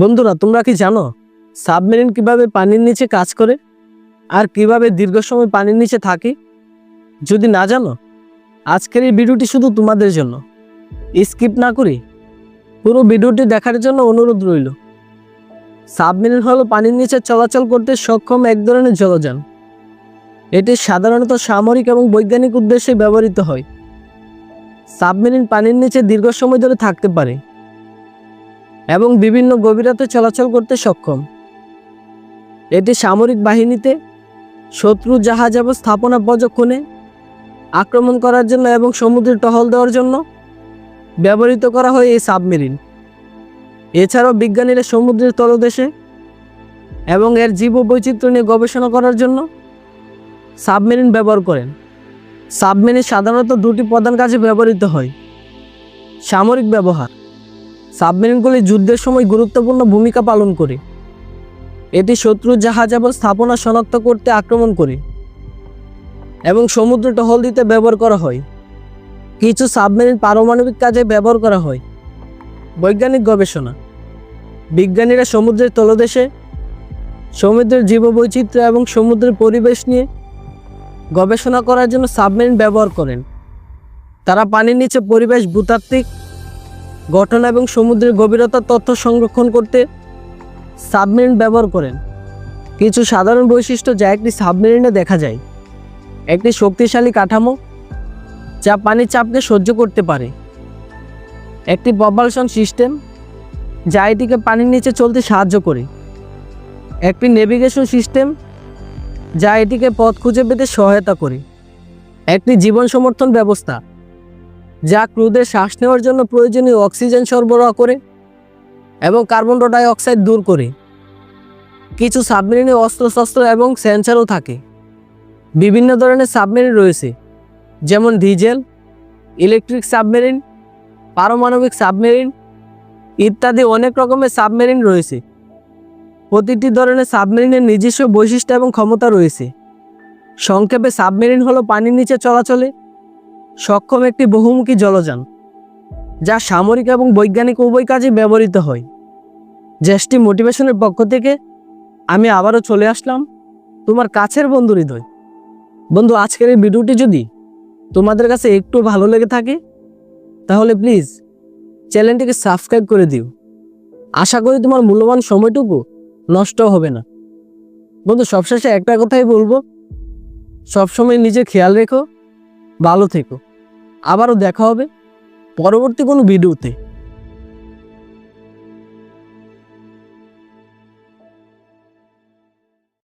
বন্ধুরা, তোমরা কি জানো সাবমেরিন কীভাবে পানির নিচে কাজ করে আর কীভাবে দীর্ঘ সময় পানির নিচে থাকি? যদি না জানো, আজকের এই ভিডিওটি শুধু তোমাদের জন্য। স্কিপ না করে পুরো ভিডিওটি দেখার জন্য অনুরোধ রইল। সাবমেরিন হলো পানির নিচে চলাচল করতে সক্ষম এক ধরনের জলযান। এটি সাধারণত সামরিক এবং বৈজ্ঞানিক উদ্দেশ্যে ব্যবহৃত হয়। সাবমেরিন পানির নিচে দীর্ঘ সময় ধরে থাকতে পারে। এবং বিভিন্ন গভীরতে চলাচল করতে সক্ষম। এটি সামরিক বাহিনীতে শত্রু জাহাজ এবং স্থাপনা পর্যক্ষণে আক্রমণ করার জন্য এবং সমুদ্রে টহল দেওয়ার জন্য ব্যবহৃত করা হয় এই সাবমেরিন। এছাড়াও বিজ্ঞানীরা সমুদ্রের তলদেশে এবং এর জীববৈচিত্র্য নিয়ে গবেষণা করার জন্য সাবমেরিন ব্যবহার করেন। সাবমেরিন সাধারণত দুটি প্রধান কাজে ব্যবহৃত হয়, সামরিক ব্যবহার। সাবমেরিনগুলি যুদ্ধের সময় গুরুত্বপূর্ণ ভূমিকা পালন করে। এটি শত্রু জাহাজ এবং স্থাপনা শনাক্ত করতে আক্রমণ করে এবং সমুদ্র টহল দিতে ব্যবহার করা হয়। কিছু সাবমেরিন পারমাণবিক কাজে ব্যবহার করা হয়। বৈজ্ঞানিক গবেষণা। বিজ্ঞানীরা সমুদ্রের তলদেশে, সমুদ্রের জীববৈচিত্র্য এবং সমুদ্রের পরিবেশ নিয়ে গবেষণা করার জন্য সাবমেরিন ব্যবহার করেন। তারা পানির নিচে পরিবেশ ভূতাত্ত্বিক ঘটনা এবং সমুদ্রের গভীরতার তথ্য সংরক্ষণ করতে সাবমেরিন ব্যবহার করেন। কিছু সাধারণ বৈশিষ্ট্য যা একটি সাবমেরিনে দেখা যায়। একটি শক্তিশালী কাঠামো যা পানির চাপকে সহ্য করতে পারে। একটি প্রপালশন সিস্টেম যা এটিকে পানির নিচে চলতে সাহায্য করে। একটি নেভিগেশন সিস্টেম যা এটিকে পথ খুঁজে পেতে সহায়তা করে। একটি জীবন সমর্থন ব্যবস্থা যা ক্রুদের শ্বাস নেওয়ার জন্য প্রয়োজনীয় অক্সিজেন সরবরাহ করে এবং কার্বন ডাই অক্সাইড দূর করে। কিছু সাবমেরিনে অস্ত্রশস্ত্র এবং সেন্সারও থাকে। বিভিন্ন ধরনের সাবমেরিন রয়েছে, যেমন ডিজেল, ইলেকট্রিক সাবমেরিন, পারমাণবিক সাবমেরিন ইত্যাদি অনেক রকমের সাবমেরিন রয়েছে। প্রতিটি ধরনের সাবমেরিনের নিজস্ব বৈশিষ্ট্য এবং ক্ষমতা রয়েছে। সংক্ষেপে সাবমেরিন হলো পানির নিচে চলাচলে সক্ষম একটি বহুমুখী জলযান, যা সামরিক এবং বৈজ্ঞানিক উভয় কাজে ব্যবহৃত হয়। জ্যেষ্ঠী মোটিভেশনের পক্ষ থেকে আমি আবারও চলে আসলাম তোমার কাছের বন্ধু হৃদয়। বন্ধু, আজকের এই ভিডিওটি যদি তোমাদের কাছে একটু ভালো লেগে থাকে, তাহলে প্লিজ চ্যানেলটিকে সাবস্ক্রাইব করে দিও। আশা করি তোমার মূল্যবান সময়টুকু নষ্ট হবে না। বন্ধু, সবশেষে একটা কথাই বলব, সবসময় নিজে খেয়াল রেখো ভালো থেকো। আবারও দেখা হবে পরবর্তী কোনো ভিডিওতে।